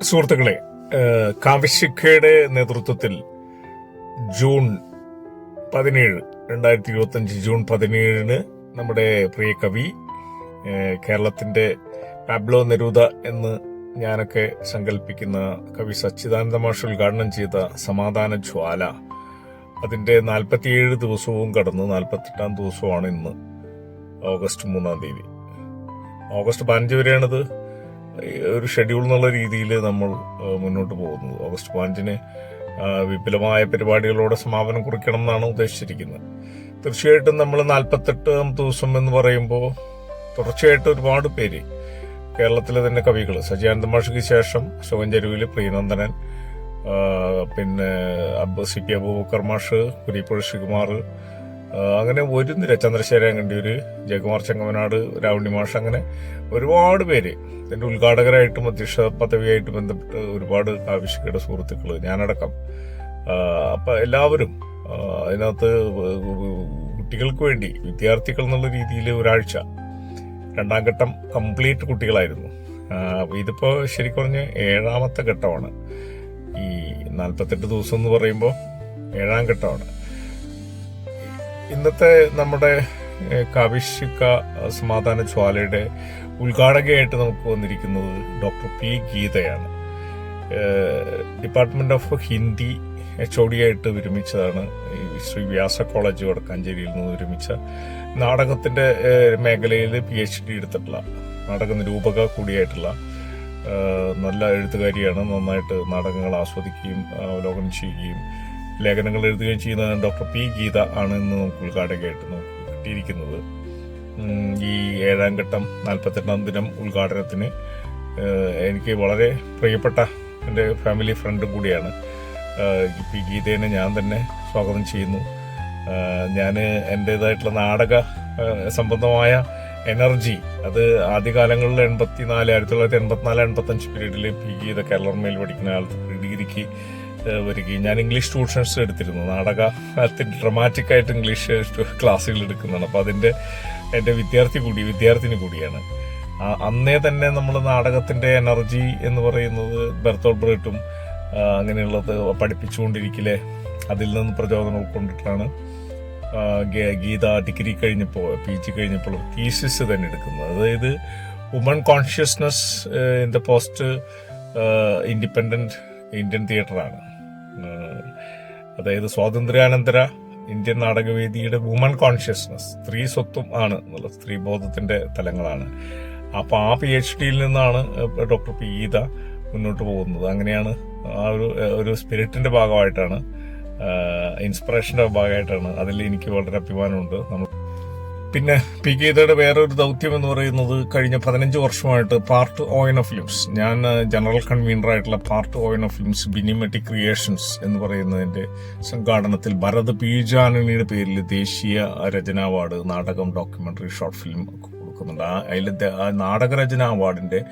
സുഹൃത്തുക്കളെ ഏഹ്, കാവ്യശിഖയുടെ നേതൃത്വത്തിൽ ജൂൺ പതിനേഴ് രണ്ടായിരത്തി ഇരുപത്തി അഞ്ച് ജൂൺ പതിനേഴിന് നമ്മുടെ പ്രിയ കവി കേരളത്തിന്റെ പാബ്ലോ നെരൂദ എന്ന് ഞാനൊക്കെ സങ്കല്പിക്കുന്ന കവി സച്ചിദാനന്ദ മാഷ് ഉദ്ഘാടനം ചെയ്ത സമാധാന ജ്വാല. അതിന്റെ നാൽപ്പത്തിയേഴ് ദിവസവും കടന്ന് നാൽപ്പത്തെട്ടാം ദിവസമാണ് ഇന്ന് ഓഗസ്റ്റ് മൂന്നാം തീയതി. ഓഗസ്റ്റ് പതിനഞ്ച് വരെയാണിത് ഒരു ഷെഡ്യൂൾ എന്നുള്ള രീതിയിൽ നമ്മൾ മുന്നോട്ട് പോകുന്നത്. ഓഗസ്റ്റ് പതിനഞ്ചിന് വിപുലമായ പരിപാടികളോടെ സമാപനം കുറിക്കണം എന്നാണ് ഉദ്ദേശിച്ചിരിക്കുന്നത്. തീർച്ചയായിട്ടും നമ്മൾ നാൽപ്പത്തെട്ടാം ദിവസം എന്ന് പറയുമ്പോൾ തുടർച്ചയായിട്ട് ഒരുപാട് പേര് കേരളത്തിലെ തന്നെ കവികൾ. സജിയാനന്ദ മാഷിക്ക് ശേഷം ശോകൻ ചെരുവിൽ പ്രിയനന്ദനൻ പിന്നെ സി പി അബൂബക്കർ മാഷ് കുരിപ്പുഴ ശ്രീകുമാർ അങ്ങനെ ഒരു നിര ചന്ദ്രശേഖരൻ കണ്ടിയൂര് ജയകുമാർ ചെങ്ങമനാട് രാവണി മാഷ് അങ്ങനെ ഒരുപാട് പേര്. ഇതിന്റെ ഉദ്ഘാടകരായിട്ടും അധ്യക്ഷ പദവിയായിട്ട് ബന്ധപ്പെട്ട് ഒരുപാട് ആവശ്യകയുടെ സുഹൃത്തുക്കൾ ഞാനടക്കം. അപ്പൊ എല്ലാവരും അതിനകത്ത് കുട്ടികൾക്ക് വേണ്ടി വിദ്യാർത്ഥികൾ എന്നുള്ള രീതിയിൽ ഒരാഴ്ച രണ്ടാം ഘട്ടം കംപ്ലീറ്റ് കുട്ടികളായിരുന്നു. ഇതിപ്പോൾ ഇതിപ്പോ ശരിക്കും പറഞ്ഞ ഏഴാമത്തെ ഘട്ടമാണ്. ഈ നാൽപ്പത്തെട്ട് ദിവസം എന്ന് പറയുമ്പോൾ ഏഴാം ഘട്ടമാണ്. ഇന്നത്തെ നമ്മുടെ കാവിഷിക സമാധാന ജ്വാലയുടെ ഉദ്ഘാടകയായിട്ട് നമുക്ക് വന്നിരിക്കുന്നത് doctor P ഗീതയാണ്. Department of Hindi H O D ആയിട്ട് വിരമിച്ചതാണ്. ഈ ശ്രീ വ്യാസ കോളേജ് വടക്കാഞ്ചേരിയിൽ നിന്ന് വിരമിച്ച നാടകത്തിന്റെ മേഖലയിൽ പി എച്ച് ഡി എടുത്തിട്ടുള്ള നാടക നിരൂപക കൂടിയായിട്ടുള്ള നല്ല എഴുത്തുകാരിയാണ്. നന്നായിട്ട് നാടകങ്ങൾ ആസ്വദിക്കുകയും അവലോകനം ചെയ്യുകയും ലേഖനങ്ങൾ എഴുതുകയും ചെയ്യുന്ന ഡോക്ടർ പി ഗീത ആണ് ഇന്ന് നമുക്ക് ഉദ്ഘാടകയായിട്ട് നമുക്ക് കിട്ടിയിരിക്കുന്നത്. ഈ ഏഴാം ഘട്ടം നാൽപ്പത്തെട്ടാം ദിനം ഉദ്ഘാടനത്തിന് എനിക്ക് വളരെ പ്രിയപ്പെട്ട എന്റെ ഫാമിലി ഫ്രണ്ടും കൂടിയാണ്. പി ഗീതേനെ ഞാൻ തന്നെ സ്വാഗതം ചെയ്യുന്നു. ഞാൻ എന്റെതായിട്ടുള്ള നാടക സംബന്ധമായ എനർജി അത് ആദ്യകാലങ്ങളിൽ എൺപത്തിനാല് ആയിരത്തി തൊള്ളായിരത്തി എൺപത്തിനാല് എൺപത്തഞ്ച് പീരീഡിൽ പി ഗീത കേരളമയിൽ പഠിക്കുന്ന കാലത്ത് ഡിഗ്രിക്ക് വരികയും ഞാൻ ഇംഗ്ലീഷ് ട്യൂഷൻസ് എടുത്തിരുന്നു. നാടകത്തിന് ഡ്രമാറ്റിക് ആയിട്ട് ഇംഗ്ലീഷ് ക്ലാസ്സുകൾ എടുക്കുന്നതാണ്. അപ്പോൾ അതിന്റെ എന്റെ വിദ്യാർത്ഥി കൂടി വിദ്യാർത്ഥിനി കൂടിയാണ്. അന്നേ തന്നെ നമ്മൾ നാടകത്തിന്റെ എനർജി എന്ന് പറയുന്നത് ബെർത്തോൾ ബ്രേട്ടും അങ്ങനെയുള്ളത് പഠിപ്പിച്ചുകൊണ്ടിരിക്കില്ലേ അതിൽ നിന്ന് പ്രചോദനം ഉൾക്കൊണ്ടിട്ടാണ് ഗീത ഡിഗ്രി കഴിഞ്ഞപ്പോൾ പി ജി കഴിഞ്ഞപ്പോൾ തീസിസ് തന്നെ എടുക്കുന്നത്. അതായത് woman consciousness in the post independent Indian തിയേറ്ററാണ് അതായത് സ്വാതന്ത്ര്യാനന്തര ഇന്ത്യൻ നാടകവേദിയുടെ വുമൺ കോൺഷ്യസ്നസ് സ്ത്രീ സ്വത്വം ആണ് എന്നുള്ള സ്ത്രീബോധത്തിന്റെ തലങ്ങളാണ്. അപ്പോൾ ആ പി എച്ച് ഡിയിൽ നിന്നാണ് ഡോക്ടർ പി ഗീത മുന്നോട്ട് പോകുന്നത്. അങ്ങനെയാണ് ആ ഒരു ഒരു സ്പിരിറ്റിന്റെ ഭാഗമായിട്ടാണ് ഇൻസ്പിറേഷന്റെ ഭാഗമായിട്ടാണ് അതിൽ എനിക്ക് വളരെ അഭിമാനമുണ്ട്. നമ്മൾ പിന്നെ പി ഗീതയുടെ വേറൊരു ദൗത്യം എന്ന് പറയുന്നത് കഴിഞ്ഞ പതിനഞ്ച് വർഷമായിട്ട് പാർട്ട് ഓയിൻ ഓഫ് ഫിലിംസ്. ഞാൻ ജനറൽ കൺവീനർ ആയിട്ടുള്ള പാർട്ട് ഓയിൻ ഓഫ് ഫിലിംസ് ബിനിമെറ്റിക് ക്രിയേഷൻസ് എന്ന് പറയുന്നതിന്റെ സംഘാടനത്തിൽ ഭരത് പീജാനണിയുടെ പേരിൽ ദേശീയ രചനാ അവാർഡ് നാടകം ഡോക്യുമെന്ററി ഷോർട്ട് ഫിലിം ഒക്കെ കൊടുക്കുന്നുണ്ട് ആ അതിൽ ആ നാടകരചന അവാർഡിന്റെ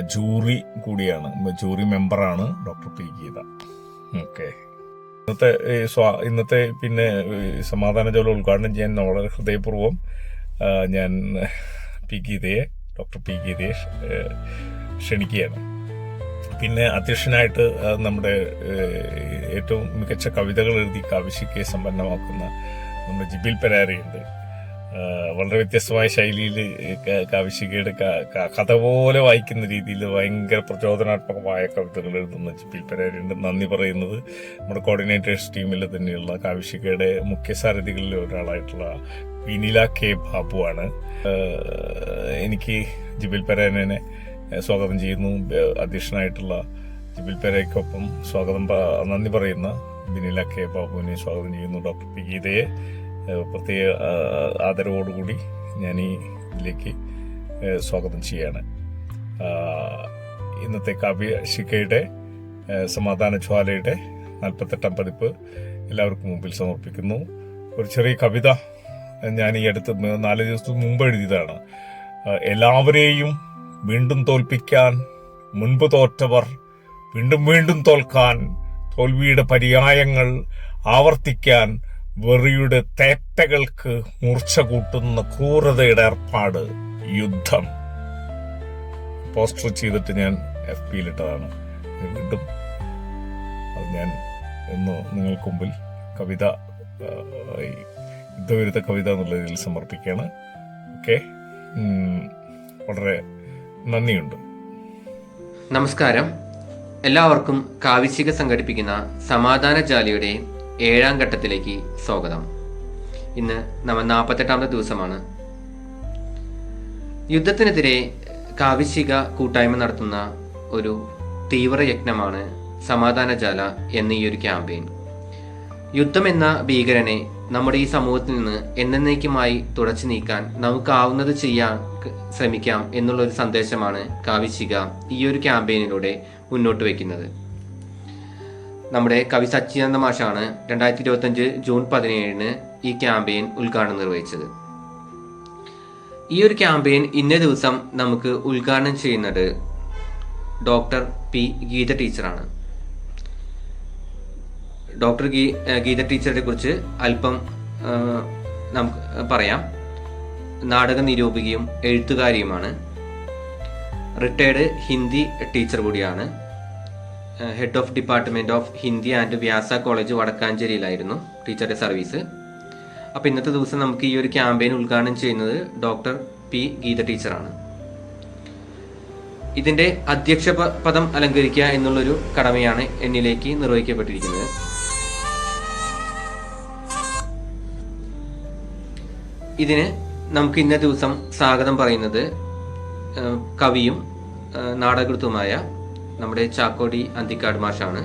ജൂറി കൂടിയാണ്. ജൂറി മെമ്പറാണ് ഡോക്ടർ പി ഗീത. ഓക്കെ. ഇന്നത്തെ സ്വാ- ഇന്നത്തെ പിന്നെ സമാധാന ജോലി ഉദ്ഘാടനം ചെയ്യാൻ വളരെ ഹൃദയപൂർവം ഞാൻ പി ഗീതയെ ഡോക്ടർ പി ഗീതയെ ക്ഷണിക്കുകയാണ്. പിന്നെ അധ്യക്ഷനായിട്ട് നമ്മുടെ ഏറ്റവും മികച്ച കവിതകൾ എഴുതി കാവശ്യക്കെ സമ്പന്നമാക്കുന്ന നമ്മുടെ ജിബിൽ പെരാരയുണ്ട്. വളരെ വ്യത്യസ്തമായ ശൈലിയിൽ കാവിശികയുടെ കഥ പോലെ വായിക്കുന്ന രീതിയിൽ ഭയങ്കര പ്രചോദനാത്മകമായ കവിതകൾ എഴുതുന്ന ജിപ്പിൽ നന്ദി പറയുന്നത് നമ്മുടെ കോർഡിനേറ്റേഴ്സ് ടീമിൽ തന്നെയുള്ള കാവിശികയുടെ മുഖ്യ സാരഥികളിൽ ഒരാളായിട്ടുള്ള വിനില കെ ബാബുവാണ് എനിക്ക് ജിബിൽ പെരേനെ സ്വാഗതം ചെയ്യുന്നു. അധ്യക്ഷനായിട്ടുള്ള ജിബിൽ പെരയ്ക്കൊപ്പം സ്വാഗതം നന്ദി പറയുന്ന വിനില കെ ബാബുവിനെ സ്വാഗതം ചെയ്യുന്നു. ഡോക്ടർ പി ഗീതയെ. പ്രത്യേക ആദരവോടുകൂടി ഞാൻ ഈ ഇതിലേക്ക് സ്വാഗതം ചെയ്യാണ്. ഇന്നത്തെ കാവ്യ ശിഖയുടെ സമാധാന ജ്വാലയുടെ നാൽപ്പത്തെട്ടാം പതിപ്പ് എല്ലാവർക്കും മുമ്പിൽ സമർപ്പിക്കുന്നു. ഒരു ചെറിയ കവിത ഞാൻ ഈ അടുത്ത് നാല് ദിവസത്തിന് മുമ്പ് എഴുതിയതാണ്. എല്ലാവരെയും വീണ്ടും തോൽപ്പിക്കാൻ മുൻപ് തോറ്റവർ വീണ്ടും വീണ്ടും തോൽക്കാൻ തോൽവിയുടെ പര്യായങ്ങൾ ആവർത്തിക്കാൻ വെറിയുടെ തേറ്റകൾക്ക് മൂർച്ച കൂട്ടുന്ന ക്രൂരതയുടെ ഏർപ്പാട് യുദ്ധം. പോസ്റ്റർ ചെയ്തിട്ട് ഞാൻ എഫ് പിയിലിട്ടതാണ് വീണ്ടും അത് ഞാൻ ഒന്ന് നിങ്ങൾക്ക് മുമ്പിൽ കവിത യുദ്ധവിരുദ്ധ കവിത എന്നുള്ള രീതിയിൽ സമർപ്പിക്കുകയാണ്. ഓക്കെ? വളരെ നന്ദിയുണ്ട്. നമസ്കാരം. എല്ലാവർക്കും കാവിശിക സംഘടിപ്പിക്കുന്ന സമാധാന ജാലിയുടെ ഏഴാം ഘട്ടത്തിലേക്ക് സ്വാഗതം. ഇന്ന് നമ്മൾ നാൽപ്പത്തെട്ടാമത്തെ ദിവസമാണ്. യുദ്ധത്തിനെതിരെ കാവിശിക കൂട്ടായ്മ നടത്തുന്ന ഒരു തീവ്രയജ്ഞമാണ് സമാധാനജാല എന്ന ഈ ഒരു ക്യാമ്പയിൻ. യുദ്ധം എന്ന ഭീകരനെ നമ്മുടെ ഈ സമൂഹത്തിൽ നിന്ന് എന്നേക്കുമായി തുടച്ചു നീക്കാൻ നമുക്കാവുന്നത് ചെയ്യാൻ ശ്രമിക്കാം എന്നുള്ള ഒരു സന്ദേശമാണ് കാവിശിക ഈ ഒരു ക്യാമ്പയിനിലൂടെ മുന്നോട്ട് വയ്ക്കുന്നത്. നമ്മുടെ കവി സച്ചിദാനന്ദ മാഷാണ് രണ്ടായിരത്തി ഇരുപത്തഞ്ച് ജൂൺ പതിനേഴിന് ഈ ക്യാമ്പയിൻ ഉദ്ഘാടനം നിർവഹിച്ചത്. ഈ ഒരു ക്യാമ്പയിൻ ഇന്നേ ദിവസം നമുക്ക് ഉദ്ഘാടനം ചെയ്യുന്നത് ഡോക്ടർ പി ഗീത ടീച്ചറാണ്. ഡോക്ടർ ഗീ ഗീത ടീച്ചറെ കുറിച്ച് അല്പം നമുക്ക് പറയാം. നാടക നിരൂപികയും എഴുത്തുകാരിയുമാണ്. റിട്ടയർഡ് ഹിന്ദി ടീച്ചർ കൂടിയാണ്. Head of department of Hindi and Vyasa college വടക്കാഞ്ചേരിയിലായിരുന്നു ടീച്ചറുടെ സർവീസ് അപ്പോൾ ഇന്നത്തെ ദിവസം നമുക്ക് ഈ ഒരു ക്യാമ്പയിൻ ഉദ്ഘാടനം ചെയ്യുന്നത് ഡോക്ടർ പി ഗീത ടീച്ചറാണ് ഇതിന്റെ അധ്യക്ഷ പദം അലങ്കരിക്കുക എന്നുള്ളൊരു കടമയാണ് എന്നിലേക്ക് നിർവഹിക്കപ്പെട്ടിരിക്കുന്നത്. ഇതിന് നമുക്ക് ഇന്നേ ദിവസം സ്വാഗതം പറയുന്നത് കവിയും നാടകൃത്തുമായ നമ്മുടെ ചാക്കോടി അന്തിക്കാട് മാഷാണ്.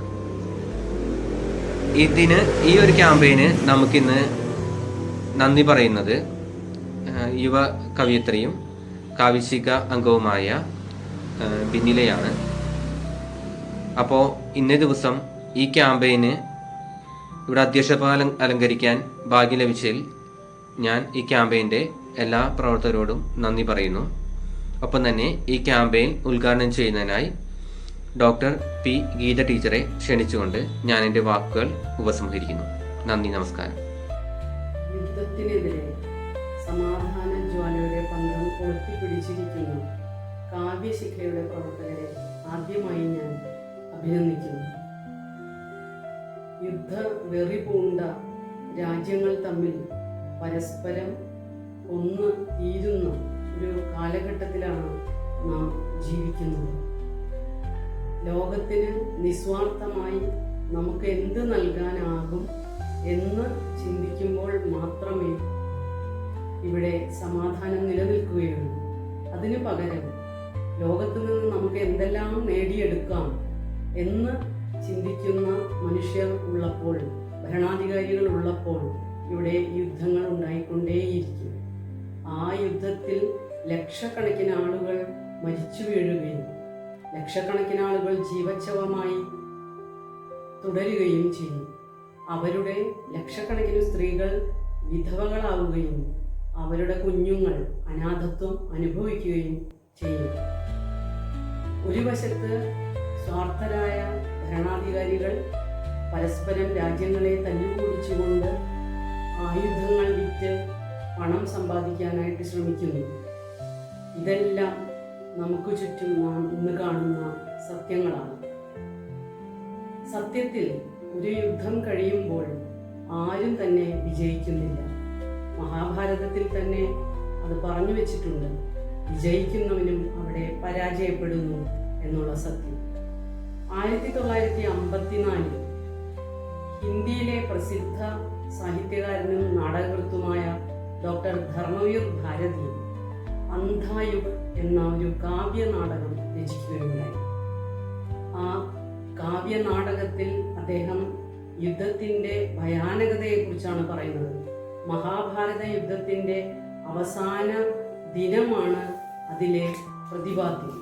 ഇതിന് ഈ ഒരു ക്യാമ്പയിന് നമുക്കിന്ന് നന്ദി പറയുന്നത് യുവ കവിയത്രിയും കാവിശിക അംഗവുമായ ബിന്നിലയാണ്. അപ്പോൾ ഇന്നേ ദിവസം ഈ ക്യാമ്പയിന് ഇവിടെ അധ്യക്ഷപാലം അലങ്കരിക്കാൻ ഭാഗ്യം ലഭിച്ചതിൽ ഞാൻ ഈ ക്യാമ്പയിന്റെ എല്ലാ പ്രവർത്തകരോടും നന്ദി പറയുന്നു. ഒപ്പം തന്നെ ഈ ക്യാമ്പയിൻ ഉദ്ഘാടനം ചെയ്യുന്നതിനായി ഡോക്ടർ പി ഗീത ടീച്ചറെ ക്ഷണിച്ചുകൊണ്ട് ഞാൻ എന്റെ വാക്കുകൾ ഉപസംഹരിക്കുന്നു. നന്ദി നമസ്കാരം. യുദ്ധത്തിനെതിരെ സമാധാന ജ്വാലയുടെ പന്തം കൊളുത്തിപ്പിടിച്ചിരിക്കുന്ന കാവ്യശിഖയുടെ പ്രവർത്തകരെ ആദ്യമായി ഞാൻ അഭിനന്ദിക്കുന്നു. യുദ്ധ വെറി പൂണ്ട രാജ്യങ്ങൾ തമ്മിൽ പരസ്പരം ഒന്ന് തീരുന്ന ഒരു കാലഘട്ടത്തിലാണ് നാം ജീവിക്കുന്നത്. ലോകത്തിന് നിസ്വാർത്ഥമായി നമുക്ക് എന്ത് നൽകാനാകും എന്ന് ചിന്തിക്കുമ്പോൾ മാത്രമേ ഇവിടെ സമാധാനം നിലനിൽക്കുകയുള്ളൂ. അതിനു പകരം ലോകത്തിൽ നിന്ന് നമുക്ക് എന്തെല്ലാം നേടിയെടുക്കാം എന്ന് ചിന്തിക്കുന്ന മനുഷ്യർ ഉള്ളപ്പോൾ ഭരണാധികാരികൾ ഉള്ളപ്പോൾ ഇവിടെ യുദ്ധങ്ങൾ ഉണ്ടായിക്കൊണ്ടേയിരിക്കും. ആ യുദ്ധത്തിൽ ലക്ഷക്കണക്കിന് ആളുകൾ മരിച്ചു വീഴുകയും ലക്ഷക്കണക്കിന് ആളുകൾ ജീവച്ഛവമായി തുടരുകയും ചെയ്യും അവരുടെ ലക്ഷക്കണക്കിന് സ്ത്രീകൾ വിധവകളാവുകയും അവരുടെ കുഞ്ഞുങ്ങൾ അനാഥത്വം അനുഭവിക്കുകയും ചെയ്യും ഒരു വശത്ത് സ്വാർത്ഥരായ ഭരണാധികാരികൾ പരസ്പരം രാജ്യങ്ങളെ തല്ലുകൂടിച്ചുകൊണ്ട് ആയുധങ്ങൾ വിറ്റ് പണം സമ്പാദിക്കാനായിട്ട് ശ്രമിക്കുന്നു. ഇതെല്ലാം നമുക്ക് ചുറ്റും നാം ഇന്ന് കാണുന്ന സത്യങ്ങളാണ്. സത്യത്തിൽ ഒരു യുദ്ധം കഴിയുമ്പോൾ ആരും തന്നെ വിജയിക്കുന്നില്ല. മഹാഭാരതത്തിൽ തന്നെ അത് പറഞ്ഞു വെച്ചിട്ടുണ്ട്. വിജയിക്കുന്നവനും അവിടെ പരാജയപ്പെടുന്നു എന്നുള്ള സത്യം. ആയിരത്തി തൊള്ളായിരത്തി അമ്പത്തിനാലിൽ ഹിന്ദിയിലെ പ്രസിദ്ധ സാഹിത്യകാരനും നാടകകൃത്തുമായ ഡോക്ടർ ധർമ്മവീർ ഭാരതി അന്ധായുഗ് എന്ന ഒരു കാവ്യ നാടകം രചിക്കുകയുണ്ടായി ആ കാവ്യ നാടകത്തിൽ അദ്ദേഹം യുദ്ധത്തിന്റെ ഭയാനകതയെക്കുറിച്ചാണ് പറയുന്നത്. മഹാഭാരത യുദ്ധത്തിന്റെ അവസാന ദിനമാണ് അതിലെ പ്രതിപാദ്യം.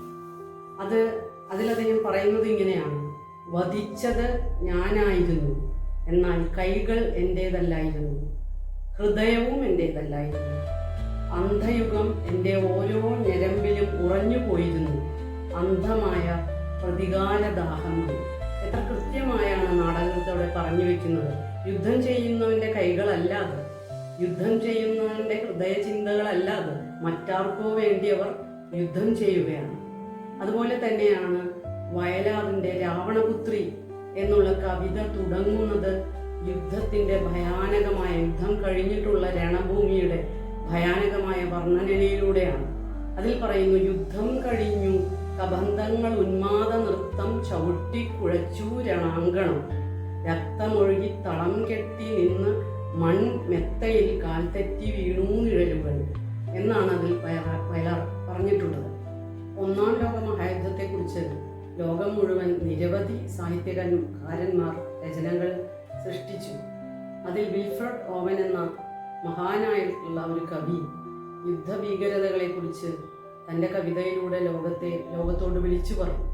അത് അതിൽ അദ്ദേഹം പറയുന്നത് ഇങ്ങനെയാണ്. വധിച്ചത് ഞാനായിരുന്നു. എന്നാൽ കൈകൾ എന്റേതല്ലായിരുന്നു ഹൃദയവും എന്റേതല്ലായിരുന്നു അന്ധയുഗം എന്റെ ഓരോ ഉറഞ്ഞു പോയിരുന്നു. അന്ധമായ പ്രതികാരദാഹം എത്ര കൃത്യമായാണ് നാടകത്തോടെ പറഞ്ഞു വെക്കുന്നത്. യുദ്ധം ചെയ്യുന്നവന്റെ കൈകളല്ല അത്. യുദ്ധം ചെയ്യുന്നവന്റെ ഹൃദയചിന്തകളല്ല അത്. മറ്റാർക്കോ വേണ്ടി അവർ യുദ്ധം ചെയ്യുകയാണ്. അതുപോലെ തന്നെയാണ് വയലാറിന്റെ രാവണപുത്രി എന്നുള്ള കവിത തുടങ്ങുന്നത് യുദ്ധത്തിന്റെ ഭയാനകമായ യുദ്ധം കഴിഞ്ഞിട്ടുള്ള രണഭൂമിയുടെ ഭയാനകമായ വർണനയിലൂടെയാണ്. അതിൽ പറയുന്നു യുദ്ധം കഴിഞ്ഞു. കബന്ധങ്ങൾ ഉന്മാദ നൃത്തം ചവിട്ടി കുഴച്ചു രണാങ്കണം. രക്തമൊഴുകി തളം കെട്ടി നിന്ന് മൺ മെത്തയിൽ കാൽ തെറ്റി വീണു നിഴലുകൾ എന്നാണ് അതിൽ വയലാർ പറഞ്ഞിട്ടുള്ളത്. ഒന്നാം ലോക മഹായുദ്ധത്തെക്കുറിച്ച് ലോകം മുഴുവൻ നിരവധി സാഹിത്യകാരന്മാർ രചനകൾ സൃഷ്ടിച്ചു. അതിൽ വിൽഫ്രഡ് ഓവൻ എന്ന മഹാനായിട്ടുള്ള ഒരു കവി യുദ്ധഭീകരതകളെക്കുറിച്ച് തന്റെ കവിതയിലൂടെ ലോകത്തെ ലോകത്തോട് വിളിച്ചു പറഞ്ഞു.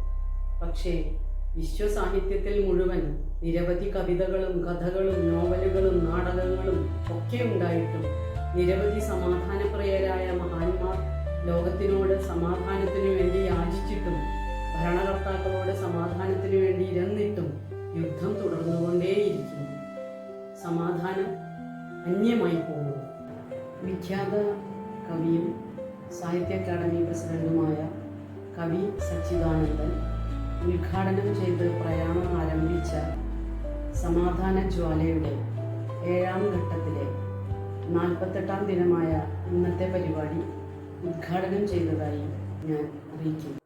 പക്ഷേ വിശ്വസാഹിത്യത്തിൽ മുഴുവൻ നിരവധി കവിതകളും കഥകളും നോവലുകളും നാടകങ്ങളും ഒക്കെ ഉണ്ടായിട്ടും നിരവധി സമാധാനപ്രിയരായ മഹാന്മാർ ലോകത്തിനോട് സമാധാനത്തിനു വേണ്ടി യാചിച്ചിട്ടും ഭരണകർത്താക്കളോട് സമാധാനത്തിനു വേണ്ടി ഇരന്നിട്ടും യുദ്ധം തുടർന്നുകൊണ്ടേയിരിക്കുന്നു. സമാധാനം അന്യമായി പോകുന്നു. വിഖ്യാത കവിയും സാഹിത്യ അക്കാദമി പ്രസിഡന്റുമായ കവി സച്ചിദാനന്ദൻ ഉദ്ഘാടനം ചെയ്ത് പ്രയാണം ആരംഭിച്ച സമാധാന ജ്വാലയുടെ ഏഴാം ഘട്ടത്തിലെ നാൽപ്പത്തെട്ടാം ദിനമായ ഇന്നത്തെ പരിപാടി ഉദ്ഘാടനം ചെയ്തതായി ഞാൻ അറിയിക്കുന്നു.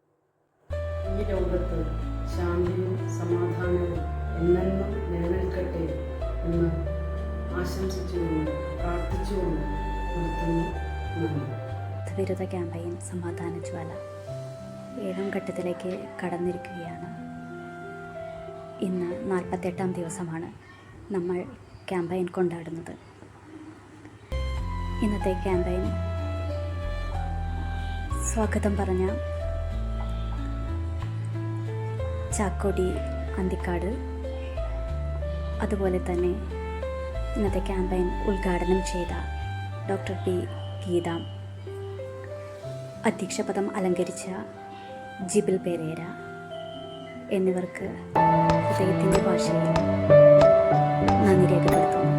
ഈ ലോകത്ത് ശാന്തിയും സമാധാനവും എന്നെന്നും നിലനിൽക്കട്ടെ എന്ന് ആശംസിച്ചുകൊണ്ട് പ്രാർത്ഥിച്ചുകൊണ്ട് നിർത്തുന്നു. വിരുദ്ധ ക്യാമ്പയിൻ സമാധാന ജ്വാല. ഏഴാം ഘട്ടത്തിലേക്ക് കടന്നിരിക്കുകയാണ്. ഇന്ന് നാൽപ്പത്തെട്ടാം ദിവസമാണ് നമ്മൾ ക്യാമ്പയിൻ കൊണ്ടാടുന്നത്. ഇന്നത്തെ ക്യാമ്പയിൻ സ്വാഗതം പറഞ്ഞ ചാക്കോടി അന്തിക്കാട്. അതുപോലെ തന്നെ ഇന്നത്തെ ക്യാമ്പയിൻ ഉദ്ഘാടനം ചെയ്ത ഡോക്ടർ പി ഗീത. അധ്യക്ഷപദം അലങ്കരിച്ച ജിബിൽ പെരേര എന്നിവർക്ക് ഹൃദയത്തിന്റെ ഭാഷയിൽ നന്ദി രേഖപ്പെടുത്തുന്നു.